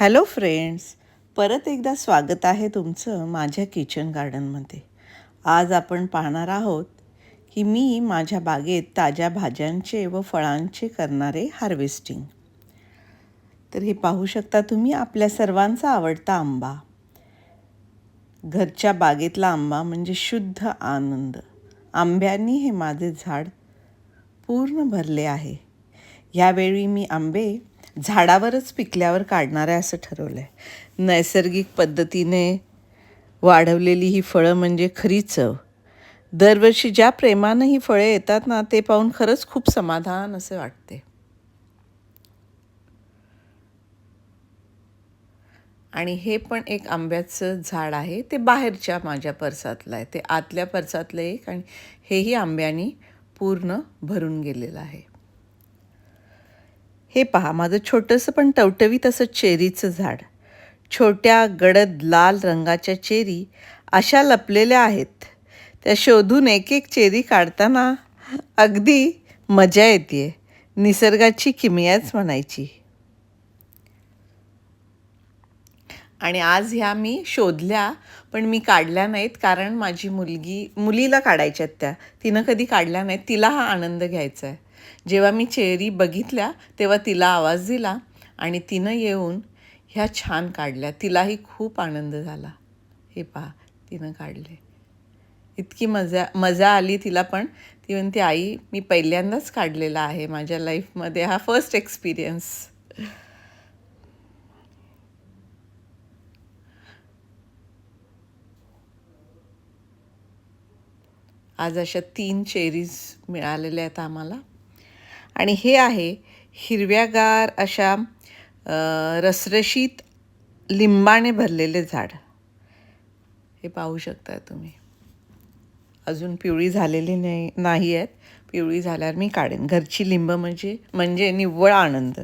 Hello friends परत एकदा स्वागत आहे तुमचं माझ्या किचन गार्डनमध्ये. आज आपण पाहणार आहोत की मी माझ्या बागेत ताज्या भाज्यांचे व फळांचे करणारे हार्वेस्टिंग तर हे पाहू शकता तुम्ही आपल्या सर्वांचा आवडता आंबा. घरच्या बागेतला आंबा म्हणजे शुद्ध आनंद. आंब्यांनी हे माझे झाड पूर्ण भरले आहे. यावेळी मी आंबे झाडावरच पिकल्यावर काढणार आहे असं ठरवलं आहे नैसर्गिक पद्धतीने वाढवलेली ही फळं म्हणजे खरी चव. दरवर्षी ज्या प्रेमानं ही फळे येतात ना ते पाहून खरंच खूप समाधान असे वाटते. आणि हे पण एक आंब्याचं झाड आहे. ते बाहेरच्या माझ्या परसातलं आहे. ते आतल्या परसातलं एक आणि हेही आंब्यानी पूर्ण भरून गेलेलं आहे. हे पहा माझं छोटंसं पण टवटवीत असं चेरीचं झाड. छोट्या गडद लाल रंगाच्या चेरी अशा लपलेल्या आहेत. त्या शोधून एक एक चेरी काढताना अगदी मजा येते निसर्गाची किमयाच म्हणायची. आणि आज ह्या मी शोधल्या पण मी काढल्या नाहीत कारण माझी मुलगी मुलीला काढायच्यात त्या. तिनं कधी काढल्या नाहीत तिला हा आनंद घ्यायचा आहे जेव्हा मी चेरी बघितल्या तेव्हा तिला आवाज दिला आणि तिनं येऊन ह्या छान काढल्या. तिलाही खूप आनंद झाला. हे पहा तिनं काढले. इतकी मजा मजा आली तिला पण. ती म्हणते आई मी पहिल्यांदाच काढलेला आहे माझ्या लाईफमध्ये हा फर्स्ट एक्सपिरियन्स आज अशा तीन चेरीज मिळालेल्या आहेत आम्हाला. आणि हे आहे हिरव्यागार अशा रसरशीत लिंबाने भरलेले झाड. हे पाहू शकता तुम्ही. अजून पिवळी झालेली नाही नाही आहेत. पिवळी झाल्यावर मी काढेन. घरची लिंब म्हणजे म्हणजे निव्वळ आनंद.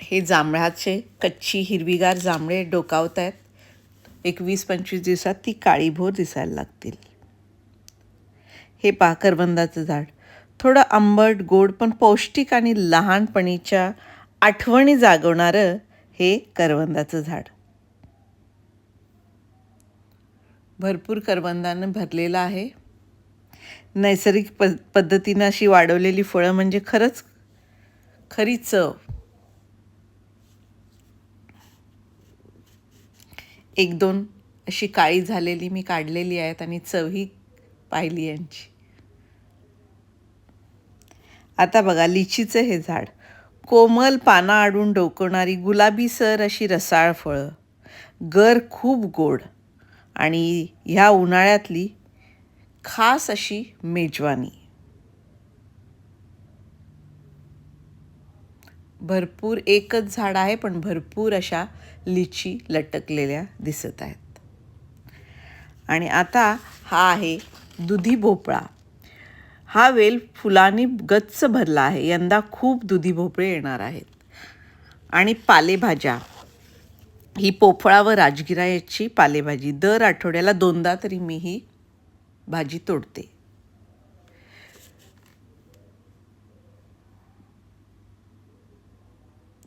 हे जांभळाचे कच्ची हिरवीगार जांभळे डोकावत आहेत. एक वीस पंचवीस दिवसात ती काळीभोर दिसायला लागतील. हे पहा करवंदाचं झाड. थोडं आंबट गोड पण पौष्टिक आणि लहानपणीच्या आठवणी जागवणारं हे करवंदाचं झाड. भरपूर करवंदानं भरलेलं आहे. नैसर्गिक प पद्धतीनं अशी वाढवलेली फळं म्हणजे खरंच खरी चव. एक दोन अशी काळी झालेली मी काढलेली आहेत आणि चवही पाहिली यांची. आता बघा लिचीचं हे झाड. कोमल पानं आडून डोकवणारी गुलाबी सर अशी रसाळ फळं. गर खूप गोड. आणि ह्या उन्हाळ्यातली खास अशी मेजवानी. भरपूर एकच झाड आहे पण भरपूर अशा लिची लटकलेल्या दिसत आहेत. आणि आता हा आहे दुधी भोपळा. हा वेल फुलांनी गच्च भरला आहे. यंदा खूप दुधी भोपळे येणार आहेत. आणि पालेभाज्या. ही पोफळा व राजगिरा याची पालेभाजी. दर आठवड्याला दोनदा तरी मी ही भाजी तोडते.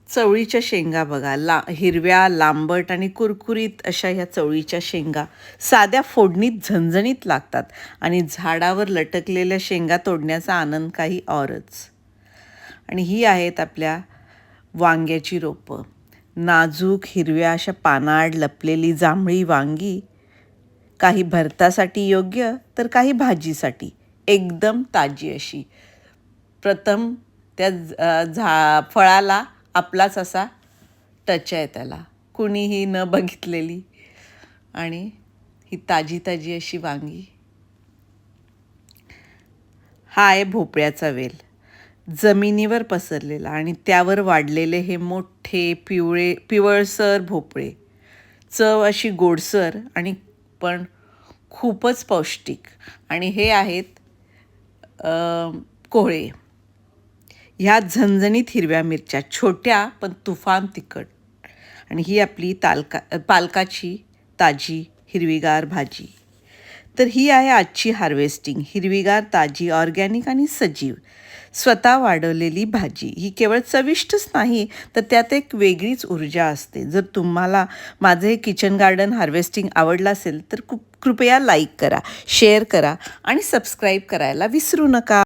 चवळीच्या शेंगा बघा. ला हिरव्या लांबट आणि कुरकुरीत अशा ह्या चवळीच्या शेंगा साध्या फोडणीत झणझणीत लागतात आणि झाडावर लटकलेल्या शेंगा तोडण्याचा आनंद काही औरच. आणि ही आहेत आपल्या वांग्याची रोपं. नाजूक हिरव्या अशा पानाड लपलेली जांभळी वांगी काही भरतासाठी योग्य तर काही भाजीसाठी. एकदम ताजी अशी. प्रथम त्या झा फळाला आपलाच असा टच आहे त्याला. कुणीही न बघितलेली आणि ही ताजी ताजी अशी वांगी. हा आहे भोपळ्याचा वेल. जमिनीवर पसरलेला आणि त्यावर वाढलेले हे मोठे पिवळे पिवळसर भोपळे. चव अशी गोडसर आणि पण खूपच पौष्टिक. आणि हे आहेत कोहळे. ह्या झणझणीत हिरव्या मिरच्या छोट्या पण तुफान तिखट. आणि ही आपली तालका पालकाची ताजी हिरवीगार भाजी. तर ही आहे आजची हार्वेस्टिंग. हिरवीगार ताजी ऑर्गॅनिक आणि सजीव. स्वतः वाढवलेली भाजी. ही केवळ चविष्टच नाही तर त्यात एक वेगळीच ऊर्जा असते. जर तुम्हाला माझं हे किचन गार्डन हार्वेस्टिंग आवडलं असेल तर कृपया लाईक करा शेअर करा आणि सबस्क्राईब करायला विसरू नका.